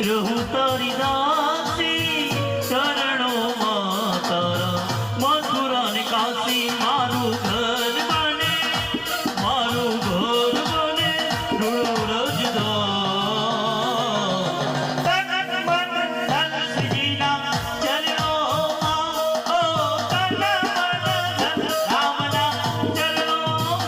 রহু তরিদা